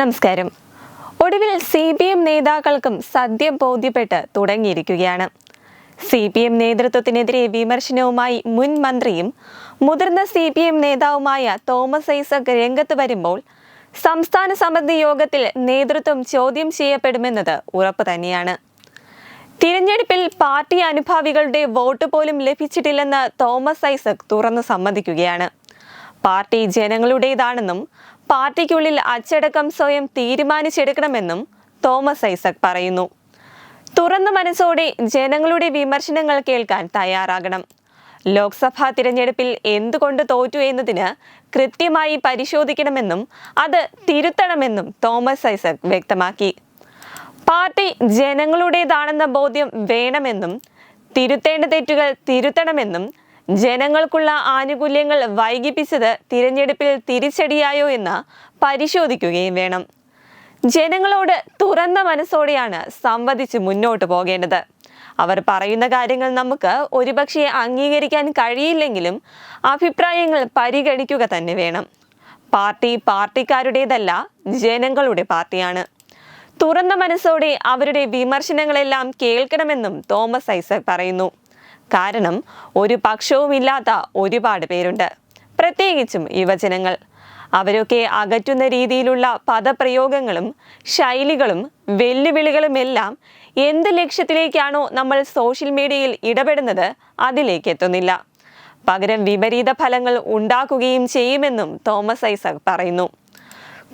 നമസ്കാരം. ഒടുവിൽ C P M നേതാക്കൾക്കും സദ്യ ബോധ്യപ്പെട്ട് തുടങ്ങിയിരിക്കുകയാണ്. സി പി എം നേതൃത്വത്തിനെതിരെ വിമർശനവുമായി മുൻ മന്ത്രിയും മുതിർന്ന സി പി എം നേതാവുമായ തോമസ് ഐസക് രംഗത്ത് വരുമ്പോൾ സംസ്ഥാന സമിതി യോഗത്തിൽ നേതൃത്വം ചോദ്യം ചെയ്യപ്പെടുമെന്നത് ഉറപ്പ് തന്നെയാണ്. തിരഞ്ഞെടുപ്പിൽ പാർട്ടി അനുഭാവികളുടെ വോട്ട് പോലും ലഭിച്ചിട്ടില്ലെന്ന് തോമസ് ഐസക് തുറന്നു സമ്മതിക്കുകയാണ്. പാർട്ടി ജനങ്ങളുടേതാണെന്നും പാർട്ടിക്കുള്ളിൽ അച്ചടക്കം സ്വയം തീരുമാനിച്ചെടുക്കണമെന്നും തോമസ് ഐസക് പറയുന്നു. തുറന്നു മനസ്സോടെ ജനങ്ങളുടെ വിമർശനങ്ങൾ കേൾക്കാൻ തയ്യാറാകണം. ലോക്സഭാ തിരഞ്ഞെടുപ്പിൽ എന്തുകൊണ്ട് തോറ്റു എന്നതിന് കൃത്യമായി പരിശോധിക്കണമെന്നും അത് തിരുത്തണമെന്നും തോമസ് ഐസക് വ്യക്തമാക്കി. പാർട്ടി ജനങ്ങളുടേതാണെന്ന ബോധ്യം വേണമെന്നും തിരുത്തേണ്ട തെറ്റുകൾ തിരുത്തണമെന്നും ജനങ്ങൾക്കുള്ള ആനുകൂല്യങ്ങൾ വൈകിപ്പിച്ചത് തിരഞ്ഞെടുപ്പിൽ തിരിച്ചടിയായോ എന്ന് പരിശോധിക്കുകയും വേണം. ജനങ്ങളോട് തുറന്ന മനസ്സോടെയാണ് സംവദിച്ച് മുന്നോട്ട് പോകേണ്ടത്. അവർ പറയുന്ന കാര്യങ്ങൾ നമുക്ക് ഒരുപക്ഷെ അംഗീകരിക്കാൻ കഴിയില്ലെങ്കിലും അഭിപ്രായങ്ങൾ പരിഗണിക്കുക തന്നെ വേണം. പാർട്ടി പാർട്ടിക്കാരുടേതല്ല ജനങ്ങളുടെ പാർട്ടിയാണ്. തുറന്ന മനസ്സോടെ അവരുടെ വിമർശനങ്ങളെല്ലാം കേൾക്കണമെന്നും തോമസ് ഐസക് പറയുന്നു. കാരണം ഒരു പക്ഷവുമില്ലാത്ത ഒരുപാട് പേരുണ്ട്. പ്രത്യേകിച്ചും യുവജനങ്ങൾ. അവരൊക്കെ അകറ്റുന്ന രീതിയിലുള്ള പദപ്രയോഗങ്ങളും ശൈലികളും വെല്ലുവിളികളുമെല്ലാം എന്ത് ലക്ഷ്യത്തിലേക്കാണോ നമ്മൾ സോഷ്യൽ മീഡിയയിൽ ഇടപെടുന്നത് അതിലേക്ക് എത്തുന്നില്ല. പകരം വിപരീത ഫലങ്ങൾ ഉണ്ടാക്കുകയും ചെയ്യുമെന്നും തോമസ് ഐസക് പറയുന്നു.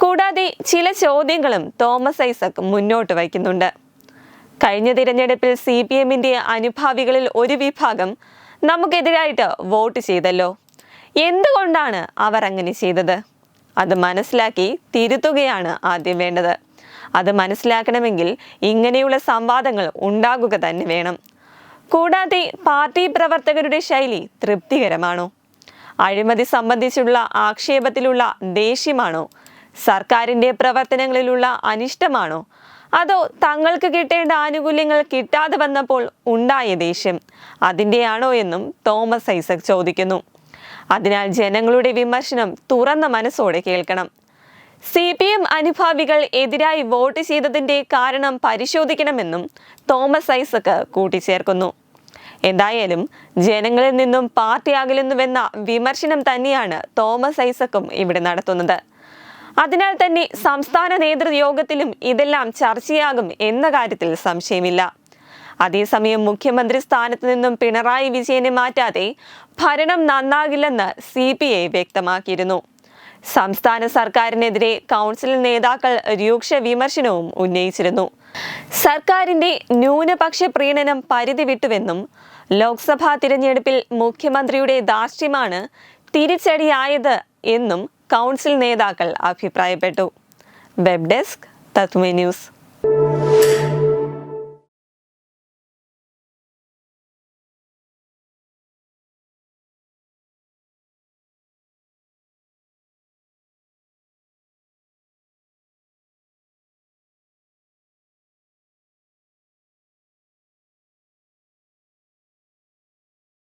കൂടാതെ ചില ചോദ്യങ്ങളും തോമസ് ഐസക് മുന്നോട്ട് വയ്ക്കുന്നുണ്ട്. കഴിഞ്ഞ തിരഞ്ഞെടുപ്പിൽ സി പി എമ്മിന്റെ അനുഭാവികളിൽ ഒരു വിഭാഗം നമുക്കെതിരായിട്ട് വോട്ട് ചെയ്തല്ലോ. എന്തുകൊണ്ടാണ് അവർ അങ്ങനെ ചെയ്തത്? അത് മനസ്സിലാക്കി തിരുത്തുകയാണ് ആദ്യം വേണ്ടത്. അത് മനസ്സിലാക്കണമെങ്കിൽ ഇങ്ങനെയുള്ള സംവാദങ്ങൾ ഉണ്ടാകുക തന്നെ വേണം. കൂടാതെ പാർട്ടി പ്രവർത്തകരുടെ ശൈലി തൃപ്തികരമാണോ? അഴിമതി സംബന്ധിച്ചുള്ള ആക്ഷേപത്തിലുള്ള ദേഷ്യമാണോ? സർക്കാരിന്റെ പ്രവർത്തനങ്ങളിലുള്ള അനിഷ്ടമാണോ? അതോ തങ്ങൾക്ക് കിട്ടേണ്ട ആനുകൂല്യങ്ങൾ കിട്ടാതെ വന്നപ്പോൾ ഉണ്ടായ ദേഷ്യം അതിന്റെയാണോ എന്നും തോമസ് ഐസക് ചോദിക്കുന്നു. അതിനാൽ ജനങ്ങളുടെ വിമർശനം തുറന്ന മനസ്സോടെ കേൾക്കണം. സി പി എം അനുഭാവികൾ എതിരായി വോട്ട് ചെയ്തതിന്റെ കാരണം പരിശോധിക്കണമെന്നും തോമസ് ഐസക് കൂട്ടിച്ചേർക്കുന്നു. എന്തായാലും ജനങ്ങളിൽ നിന്നും പാർട്ടി അകലുന്നുവെന്ന വിമർശനം തന്നെയാണ് തോമസ് ഐസക്കും ഇവിടെ നടത്തുന്നത്. അതിനാൽ തന്നെ സംസ്ഥാന നേതൃയോഗത്തിലും ഇതെല്ലാം ചർച്ചയാകും എന്ന കാര്യത്തിൽ സംശയമില്ല. അതേസമയം മുഖ്യമന്ത്രി സ്ഥാനത്തു നിന്നും പിണറായി വിജയനെ മാറ്റാതെ ഭരണം നന്നാകില്ലെന്ന് സി പി ഐ വ്യക്തമാക്കിയിരുന്നു. സംസ്ഥാന സർക്കാരിനെതിരെ കൗൺസിൽ നേതാക്കൾ രൂക്ഷ വിമർശനവും ഉന്നയിച്ചിരുന്നു. സർക്കാരിന്റെ ന്യൂനപക്ഷ പ്രീണനം പരിധി വിട്ടുവെന്നും ലോക്സഭാ തിരഞ്ഞെടുപ്പിൽ മുഖ്യമന്ത്രിയുടെ ധാർഷ്ട്യമാണ് തിരിച്ചടിയായത് എന്നും കൗൺസിൽ നേതാക്കൾ അഭിപ്രായപ്പെട്ടു. വെബ് ഡെസ്ക് തത്വ ന്യൂസ്